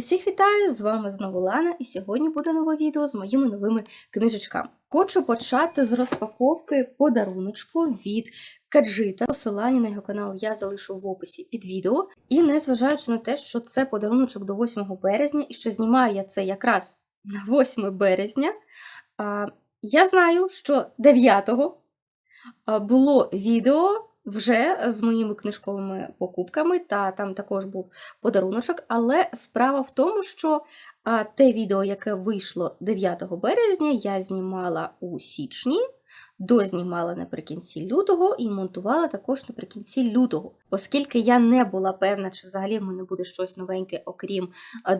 Усіх вітаю! З вами знову Лана, і сьогодні буде нове відео з моїми новими книжечками. Хочу почати з розпаковки подаруночку від Каджита. Посилання на його канал я залишу в описі під відео. І незважаючи на те, що це подаруночок до 8 березня, і що знімаю я це якраз на 8 березня, я знаю, що 9 було відео. Вже з моїми книжковими покупками, та там також був подаруночок. Але справа в тому, що те відео, яке вийшло 9 березня, я знімала у січні, дознімала наприкінці лютого і монтувала також наприкінці лютого. Оскільки я не була певна, чи взагалі в мене буде щось новеньке, окрім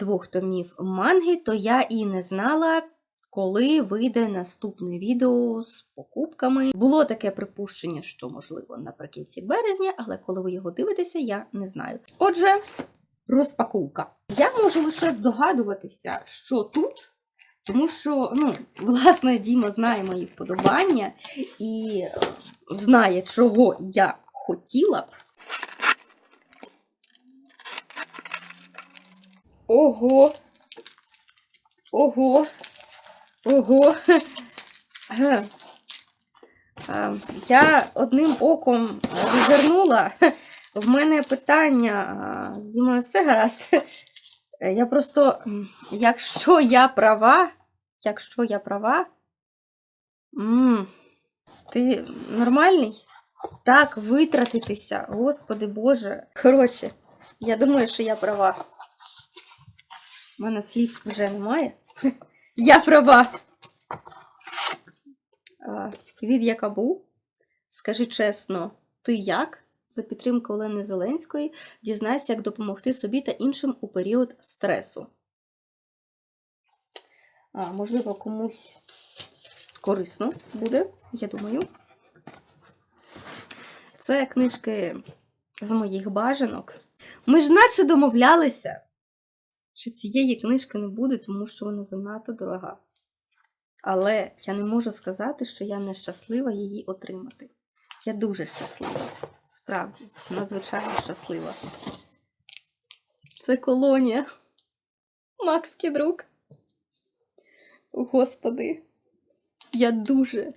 двох томів манги, то я і не знала. Коли вийде наступне відео з покупками. Було таке припущення, що, можливо, наприкінці березня, але коли ви його дивитеся, я не знаю. Отже, розпаковка. Я можу лише здогадуватися, що тут, тому що, ну, власне, Діма знає мої вподобання і знає, чого я хотіла б. Ого! Ого! Ого. Я одним оком зазирнула. В мене питання а, з Дімою все гаразд. Я просто, якщо я права, якщо я права, м, ти нормальний? Так, витратитися, господи Боже. Коротше, я думаю, що я права. У мене слів вже немає. Я права. Від Якабу. Скажи чесно, ти як? За підтримку Олени Зеленської дізнайся, як допомогти собі та іншим у період стресу. А, Можливо, комусь корисно буде, я думаю. Це книжки з моїх бажанок. Ми ж наче домовлялися що цієї книжки не буде, тому що вона занадто дорога. Але я не можу сказати, що я не щаслива її отримати. Я дуже щаслива. Справді, надзвичайно щаслива. Це колонія. Макський друг. Господи, я дуже,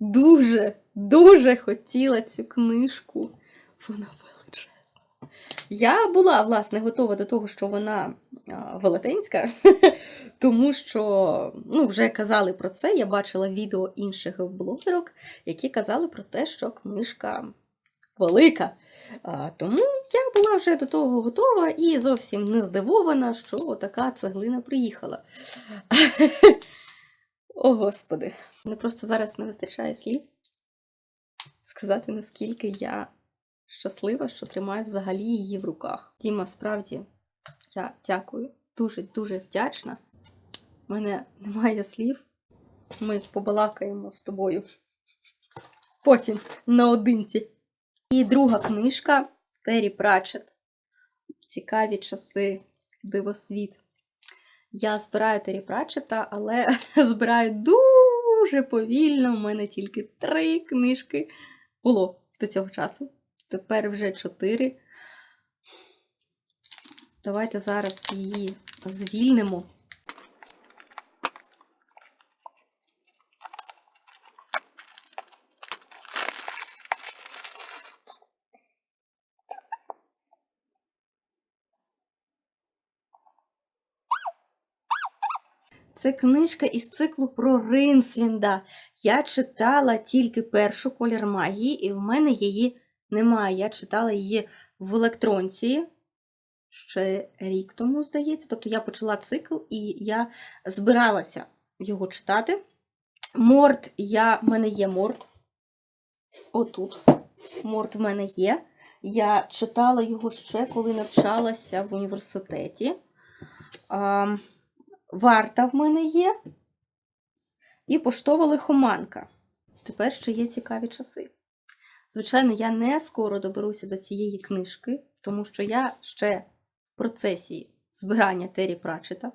дуже, дуже хотіла цю книжку. Вона. Я була, власне, готова до того, що вона велетенська, тому що ну, вже казали про це. Я бачила відео інших блогерок, які казали про те, що книжка велика. Тому я була вже до того готова і зовсім не здивована, що така цеглина приїхала. О, Господи, мене просто зараз не вистачає слів сказати, наскільки я щаслива, що тримаю взагалі її в руках. Діма, справді, я дякую, дуже-дуже вдячна. У мене немає слів. Ми побалакаємо з тобою. Потім наодинці. І друга книжка Террі Пратчет. Цікаві часи, дивосвіт. Я збираю Террі Пратчета, але збираю дуже повільно. У мене тільки три книжки було до цього часу. Тепер вже чотири. Давайте зараз її звільнимо. Це книжка із циклу про Ринсвінда. Я читала тільки першу колір магії, і в мене її немає. Я читала її в електронці ще рік тому, здається. Тобто я почала цикл і я збиралася його читати. Морт, я, в мене є морт. Отут. Морт в мене є. Я читала його ще, коли навчалася в університеті. А, Варта в мене є. І поштова лихоманка. Тепер ще є цікаві часи. Звичайно, я не скоро доберуся до цієї книжки, тому що я ще в процесі збирання Террі Пратчета.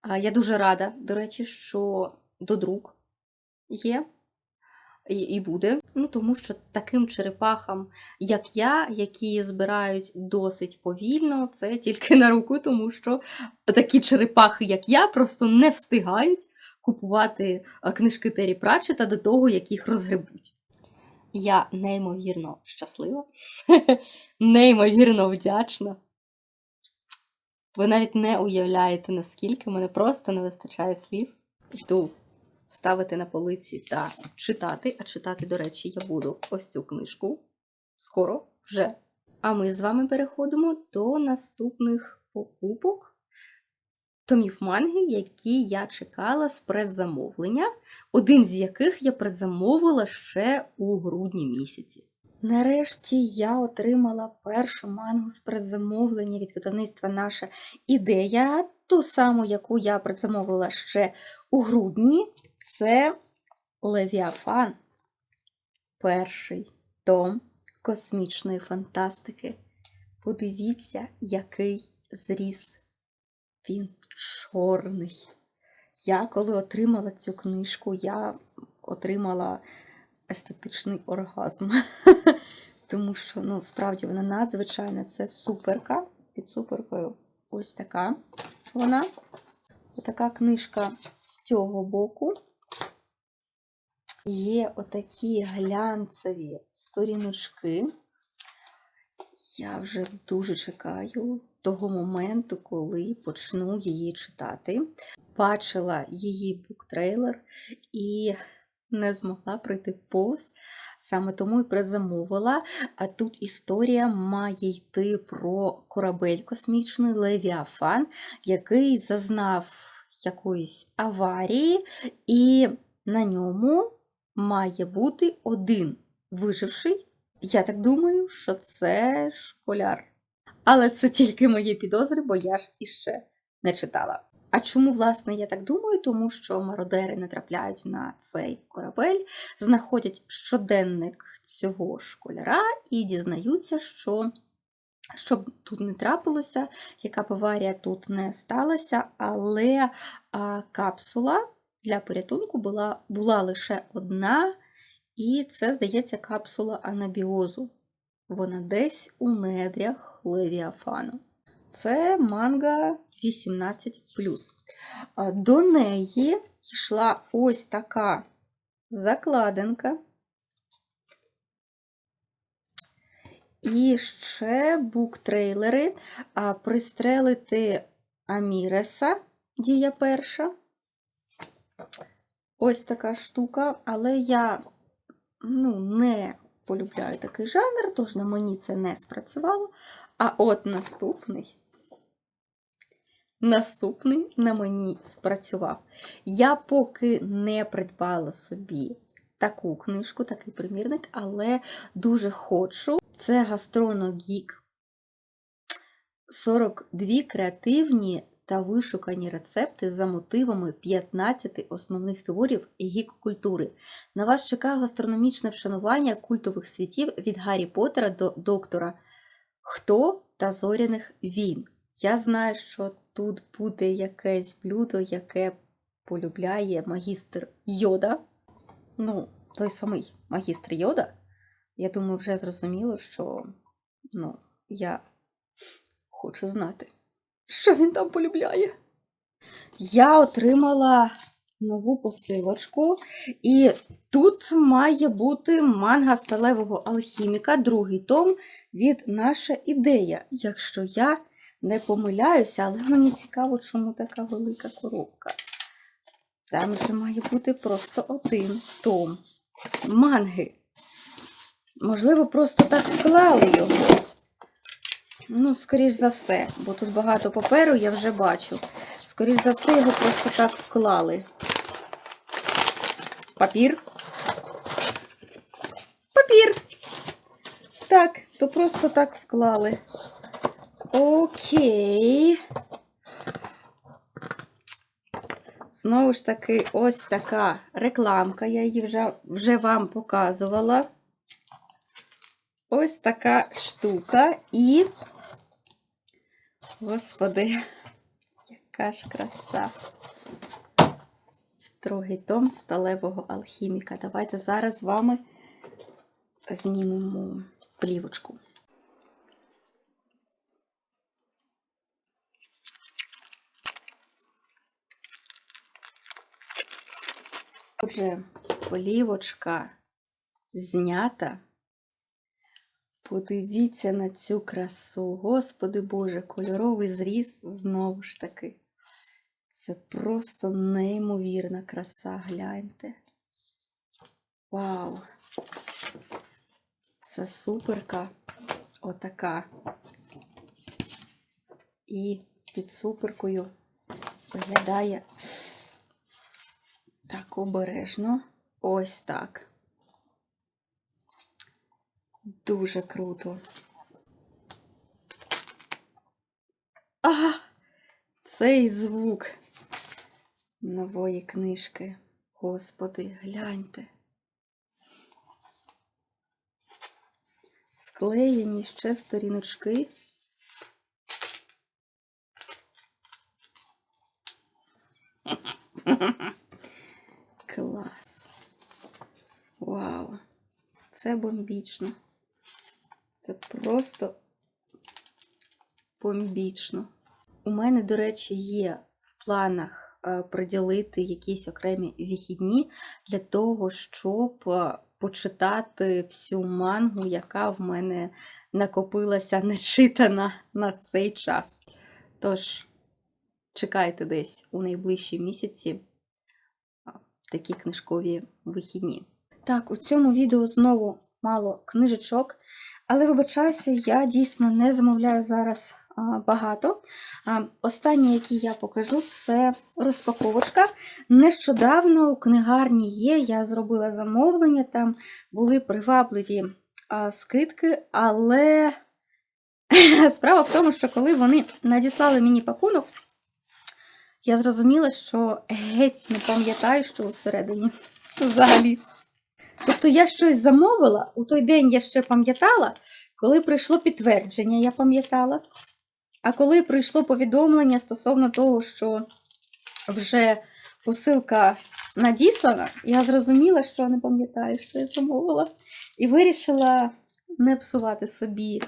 А, Я дуже рада, до речі, що додрук є. і, і буде. Ну, тому що таким черепахам, як я, які збирають досить повільно, це тільки на руку, тому що такі черепахи, як я, просто не встигають купувати книжки Террі Пратчета до того, як їх розгребуть. Я неймовірно щаслива, неймовірно вдячна. Ви навіть не уявляєте, наскільки мене просто не вистачає слів. Йду ставити на полиці та читати. А читати, до речі, я буду ось цю книжку. Скоро вже. А ми з вами переходимо до наступних покупок томів манги, які я чекала з предзамовлення, один з яких я предзамовила ще у грудні місяці. Нарешті я отримала першу мангу з предзамовлення від видавництва Наша ідея, ту саму, яку я предзамовила ще у грудні. Це Левіафан. Перший том космічної фантастики. Подивіться, який зріс. Він чорний. Я коли отримала цю книжку, я отримала естетичний оргазм. Тому що, ну, справді, вона надзвичайна. Це суперка. Під суперкою ось така вона. Отака книжка з цього боку. Є отакі глянцеві сторіночки. Я вже дуже чекаю того моменту, коли почну її читати. Бачила її буктрейлер і не змогла пройти повз. Саме тому і предзамовила. А тут історія має йти про корабель космічний Левіафан, який зазнав якоїсь аварії, і на ньому має бути один виживший. Я так думаю, що це школяр. Але це тільки мої підозри, бо я ж іще не читала. А чому, власне, я так думаю? Тому що мародери натрапляють на цей корабель, знаходять щоденник цього школяра і дізнаються, що щоб тут не трапилося, яка б аварія тут не сталася, але а, капсула для порятунку була, була лише одна, і це, здається, капсула анабіозу. Вона десь у недрях Левіафану. Це манга 18. До неї йшла ось така закладинка. І ще буктрейлери пристрелити Аміреса, дія перша. Ось така штука, але я ну, не полюбляю такий жанр, тож на мені це не спрацювало. А от наступний. Наступний на мені спрацював. Я поки не придбала собі таку книжку, такий примірник, але дуже хочу. Це Гастроногік. 42 креативні та вишукані рецепти за мотивами 15 основних творів гік-культури. На вас чекає гастрономічне вшанування культових світів від Гаррі Поттера до доктора Хто та зоряних війн. Я знаю, що тут буде якесь блюдо, яке полюбляє магістр Йода. Ну, той самий магістр Йода. Я думаю, вже зрозуміло, що ну, я хочу знати, що він там полюбляє. Я отримала нову посилочку, і тут має бути манга сталевого алхіміка, другий том від наша ідея. Якщо я не помиляюся, але мені цікаво, чому така велика коробка. Там вже має бути просто один том манги. Можливо, просто так склали його. Ну, скоріш за все, бо тут багато паперу, я вже бачу. Скоріш за все, його просто так вклали. Папір. Папір. Так, то просто так вклали. Окей. Знову ж таки, ось така рекламка, я її вже, вже вам показувала. Ось така штука і, господи, яка ж краса. другий том сталевого алхіміка. Давайте зараз з вами знімемо плівочку. Отже, плівочка знята. Подивіться на цю красу. Господи Боже, кольоровий зріз знову ж таки. Це просто неймовірна краса, гляньте. Вау! Це суперка отака. І під суперкою виглядає так обережно. Ось так. Дуже круто. А, цей звук нової книжки. Господи, гляньте. Склеєні ще сторіночки. Клас. Вау. Це бомбічно. Це просто бомбічно. У мене, до речі, є в планах е, приділити якісь окремі вихідні для того, щоб е, почитати всю мангу, яка в мене накопилася нечитана на цей час. Тож, чекайте десь у найближчі місяці такі книжкові вихідні. Так, у цьому відео знову мало книжечок, але вибачаюся, я дійсно не замовляю зараз багато. А, Останні, які я покажу, це розпаковочка. Нещодавно у книгарні є, я зробила замовлення, там були привабливі скидки, але справа в тому, що коли вони надіслали мені пакунок, я зрозуміла, що геть не пам'ятаю, що всередині взагалі. Тобто я щось замовила, у той день я ще пам'ятала, коли прийшло підтвердження, я пам'ятала. А коли прийшло повідомлення стосовно того, що вже посилка надіслана, я зрозуміла, що не пам'ятаю, що я замовила. І вирішила не псувати собі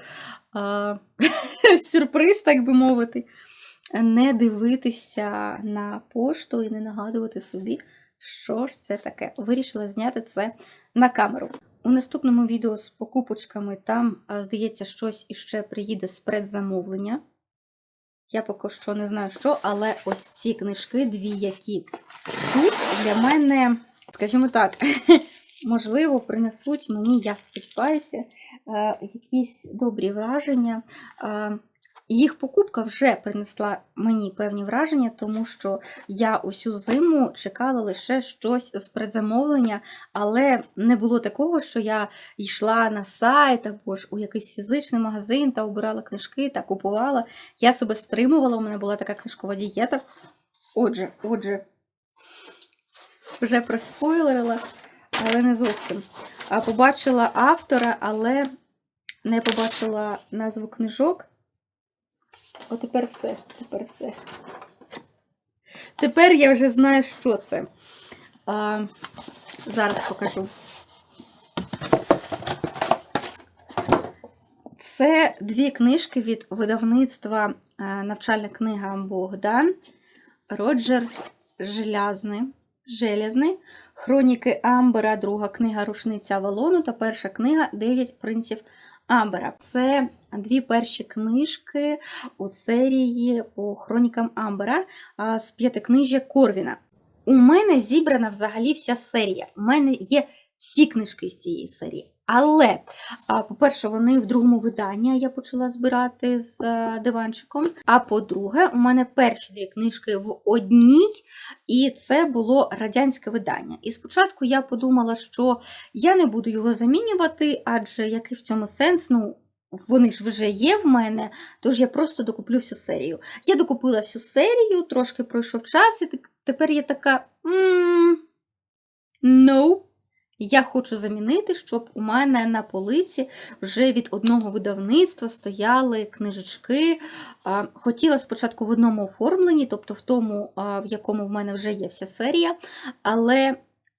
а, сюрприз, так би мовити, не дивитися на пошту і не нагадувати собі, що ж це таке. Вирішила зняти це на камеру. У наступному відео з покупочками там, здається, щось іще приїде з предзамовлення. Я поки що не знаю що, але ось ці книжки, дві, які тут для мене, скажімо так, можливо, принесуть мені, я сподіваюся, е, якісь добрі враження. Їх покупка вже принесла мені певні враження, тому що я усю зиму чекала лише щось з предзамовлення, але не було такого, що я йшла на сайт або ж у якийсь фізичний магазин та обирала книжки та купувала. Я себе стримувала, у мене була така книжкова дієта. Отже, отже, вже проспойлерила, але не зовсім. А побачила автора, але не побачила назву книжок. О, тепер все, тепер все. Тепер я вже знаю, що це. А, зараз покажу. Це дві книжки від видавництва е, навчальна книга Богдан, Роджер Желязний, Желязний, Хроніки Амбера, друга книга Рушниця Авалону та перша книга Дев'ять принців Амбера. Це дві перші книжки у серії по хронікам Амбера з п'ятикнижжя Корвіна. У мене зібрана взагалі вся серія. У мене є всі книжки з цієї серії. Але, по-перше, вони в другому виданні я почала збирати з диванчиком. А по-друге, у мене перші дві книжки в одній, і це було радянське видання. І спочатку я подумала, що я не буду його замінювати, адже який в цьому сенс, ну. Вони ж вже є в мене, тож я просто докуплю всю серію. Я докупила всю серію, трошки пройшов час, і тепер я така. «М, No, Я хочу замінити, щоб у мене на полиці вже від одного видавництва стояли книжечки. Хотіла спочатку в одному оформленні, тобто в тому, в якому в мене вже є вся серія, але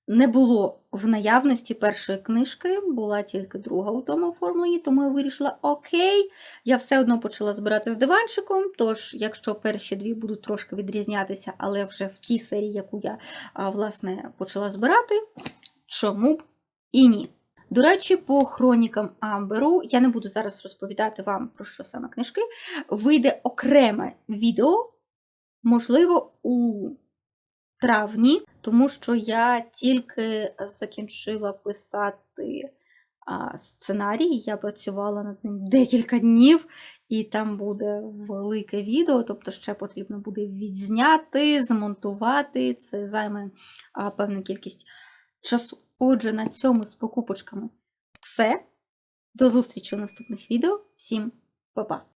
не було в наявності першої книжки, була тільки друга у тому оформленні, тому я вирішила: окей, я все одно почала збирати з диванчиком. Тож, якщо перші дві будуть трошки відрізнятися, але вже в тій серії, яку я власне почала збирати, чому б і ні. До речі, по хронікам Амберу я не буду зараз розповідати вам про що саме книжки. Вийде окреме відео, можливо, у травні, тому що я тільки закінчила писати сценарій, я працювала над ним декілька днів, і там буде велике відео, тобто ще потрібно буде відзняти, змонтувати. Це займе певну кількість часу. Отже, на цьому з покупочками все. До зустрічі у наступних відео. Всім па-па!